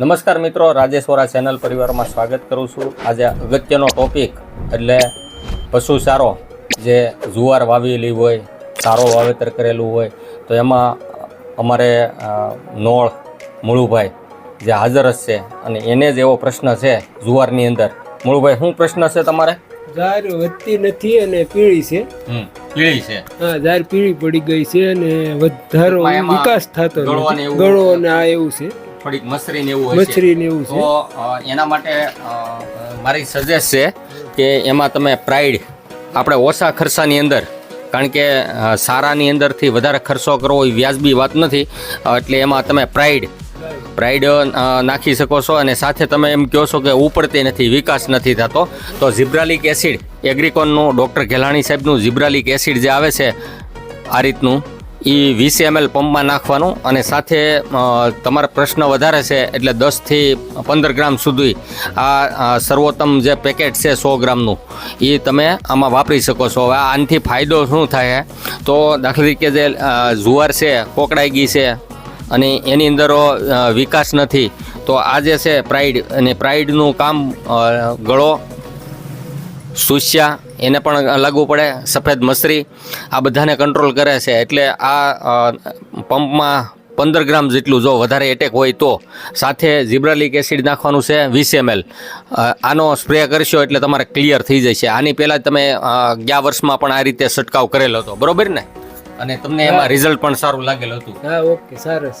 નમસ્કાર મિત્રો રાજેશ્વરા ચેનલ પરિવારમાં સ્વાગત કરું છું. આજે અગત્યનો ટોપિક એટલે પશુ ચારો જે જુવાર વાવેલી હોય ચારો વાવેતર કરેલું હોય તો એમાં અમારે નોળ મુળુભાઈ જે હાજર જ છે અને એને જ એવો પ્રશ્ન છે જુવારની અંદર. મુળુભાઈ શું પ્રશ્ન છે તમારે? ઝાર વધતી નથી અને પીળી છે. પીળી છે. હા ઝાર પીળી પડી ગઈ છે અને વધારો વિકાસ થતો ગળો ને આ એવું છે. થોડીક મસરી ને એવું છે. ને એવું તો એના માટે મારી સજેસ્ટ છે કે એમાં તમે પ્રાઇડ આપણે ઓછા ખર્ચાની અંદર કારણ કે સારાની અંદરથી વધારે ખર્ચો કરવો એ વ્યાજબી વાત નથી એટલે એમાં તમે પ્રાઇડ પ્રાઇડ નાખી શકો છો અને સાથે તમે એમ કહો છો કે ઉપડતી નથી વિકાસ નથી થતો. તો ઝિબ્રાલિક એસિડ એગ્રીકોનનું ડૉક્ટર ઘેલાણી સાહેબનું ઝિબ્રાલિક એસિડ જે આવે છે આ રીતનું એ વીસ એમએલ પંપમાં નાખવાનું અને સાથે તમારા પ્રશ્ન વધારે છે એટલે દસથી પંદર ગ્રામ સુધી આ સર્વોત્તમ જે પેકેટ છે સો ગ્રામનું એ તમે આમાં વાપરી શકો છો. હવે આનાથી ફાયદો શું થાય? તો દાખલા તરીકે જે જુવાર છે, કોકડાઈ ગઈ છે અને એની અંદર વિકાસ નથી, તો આ જે છે પ્રાઇડ અને પ્રાઇડનું કામ ગળો, સુસ્યા એને પણ લાગુ પડે. સફેદ મસરી આ બધાને કંટ્રોલ કરે છે. એટલે આ પંપમાં પંદર ગ્રામ જેટલું જો વધારે એટેક હોય તો. સાથે ઝીબ્રાલિક એસિડ નાખવાનું છે વીસ એમએલ. આનો સ્પ્રે કરશો એટલે તમારે ક્લિયર થઈ જશે. આની પહેલાં તમે ગયા વર્ષમાં પણ આ રીતે છંટકાવ કરેલો હતો. બરોબર ને? અને તમને એમાં રિઝલ્ટ પણ સારું લાગેલું હતું. હા ઓકે સરસ